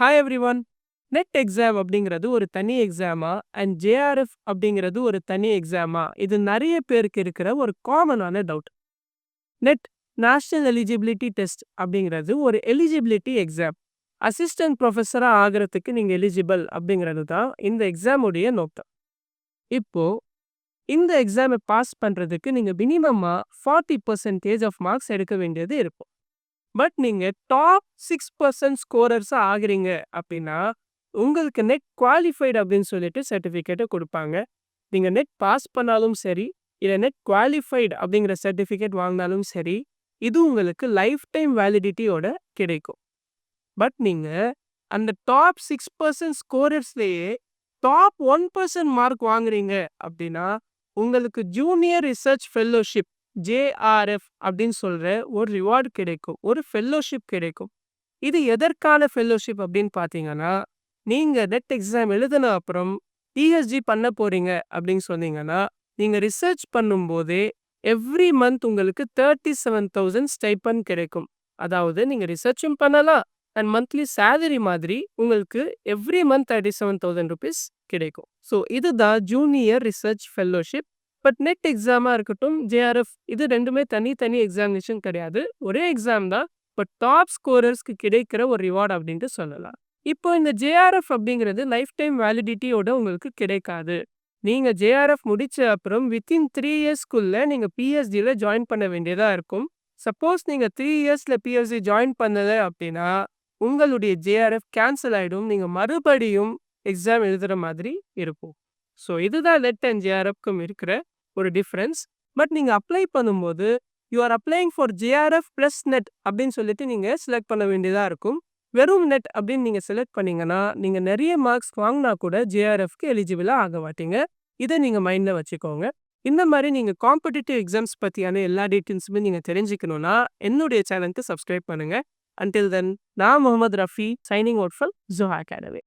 Hi everyone NET exam அப்படிங்கிறது ஒரு தனி எக்ஸாமா அண்ட் ஜேஆர்எஃப் அப்படிங்கிறது ஒரு தனி எக்ஸாமா இது நிறைய பேருக்கு இருக்கிற ஒரு காமனான doubt NET national eligibility test அப்படிங்கிறது ஒரு எலிஜிபிலிட்டி எக்ஸாம் அசிஸ்டன்ட் ப்ரொஃபஸராக ஆகிறதுக்கு நீங்கள் எலிஜிபிள் அப்படிங்கிறது தான் இந்த எக்ஸாமுடைய நோக்கம். இப்போ இந்த எக்ஸாமை பாஸ் பண்ணுறதுக்கு நீங்கள் மினிமமாக ஃபார்ட்டி பர்சன்டேஜ் ஆஃப் மார்க்ஸ் எடுக்க வேண்டியது இருக்கும். பட் நீங்கள் டாப் சிக்ஸ் பர்சன்ட் ஸ்கோரர்ஸாக ஆகுறீங்க அப்படின்னா உங்களுக்கு நெட் குவாலிஃபைடு அப்படின்னு சொல்லிட்டு சர்டிஃபிகேட்டை கொடுப்பாங்க. நீங்கள் நெட் பாஸ் பண்ணாலும் சரி இல்லை நெட் குவாலிஃபைடு அப்படிங்கிற சர்டிஃபிகேட் வாங்கினாலும் சரி இது உங்களுக்கு லைஃப் டைம் வேலிடிட்டியோட கிடைக்கும். பட் நீங்கள் அந்த டாப் சிக்ஸ் பர்சன்ட் ஸ்கோரர்ஸ்லேயே டாப் ஒன் பர்சன்ட் மார்க் வாங்குறீங்க அப்படின்னா உங்களுக்கு ஜூனியர் ரிசர்ச் ஃபெல்லோஷிப் ஜேஆர்எஃப் அப்படின்னு சொல்கிற ஒரு ரிவார்டு கிடைக்கும் ஒரு ஃபெல்லோஷிப் கிடைக்கும். இது எதற்கான ஃபெல்லோஷிப் அப்படின்னு பார்த்தீங்கன்னா நீங்கள் நெட் எக்ஸாம் எழுதின அப்புறம் பிஹெச்டி பண்ண போகிறீங்க அப்படின்னு சொன்னீங்கன்னா நீங்கள் ரிசர்ச் பண்ணும்போதே எவ்ரி மந்த் உங்களுக்கு தேர்ட்டி செவன் தௌசண்ட் ஸ்டைப்பன் கிடைக்கும். அதாவது நீங்கள் ரிசர்ச்சும் பண்ணலாம் அண்ட் மந்த்லி சேலரி மாதிரி உங்களுக்கு every month thirty seven thousand rupees கிடைக்கும். ஸோ இதுதான் junior research fellowship but NET எக்ஸாமாக இருக்கட்டும் ஜேஆர்எஃப் இது ரெண்டுமே தனித்தனி எக்ஸாமினேஷன் கிடையாது. ஒரே எக்ஸாம் தான் பட் டாப் ஸ்கோரர்ஸ்க்கு கிடைக்கிற ஒரு ரிவார்டு அப்படின்ட்டு சொல்லலாம். இப்போ இந்த ஜேஆர்எஃப் அப்படிங்கிறது லைஃப் டைம் வேலிடிட்டியோட உங்களுக்கு கிடைக்காது. நீங்கள் ஜேஆர்எஃப் முடிச்ச அப்புறம் வித்தின் த்ரீ இயர்ஸ்க்குள்ளே நீங்கள் பிஎஸ்டியில் ஜாயின் பண்ண வேண்டியதாக இருக்கும். சப்போஸ் நீங்கள் த்ரீ இயர்ஸில் பிஎஸ்சி ஜாயின் பண்ணலை அப்படின்னா உங்களுடைய ஜேஆர்எஃப் கேன்சல் ஆகிடும் நீங்கள் மறுபடியும் எக்ஸாம் எழுதுகிற மாதிரி இருக்கும். ஸோ இதுதான் நெட் அண்ட் ஜேஆர்எஃப்க்கும் இருக்கிற ஒரு டிஃப்ரென்ஸ் பட் நீங்கள் அப்ளை பண்ணும்போது you are applying for JRF plus NET அப்படின்னு சொல்லிட்டு நீங்கள் செலக்ட் பண்ண வேண்டியதாக இருக்கும். வெறும் நெட் அப்படின்னு நீங்கள் செலக்ட் பண்ணீங்கன்னா நீங்கள் நிறைய மார்க்ஸ் வாங்கினா கூட ஜேஆர்எஃப்க்கு எலிஜிபிளாக ஆக மாட்டீங்க. இதை நீங்கள் மைண்டில் வச்சுக்கோங்க. இந்த மாதிரி நீங்கள் காம்படிட்டிவ் எக்ஸாம்ஸ் பற்றியான எல்லா டீட்டெயில்ஸுமே நீங்கள் தெரிஞ்சுக்கணுன்னா என்னுடைய சேனலுக்கு சப்ஸ்கிரைப் பண்ணுங்கள் அன்டில் தென் நான் Mohammed Rafi signing out from Joha academy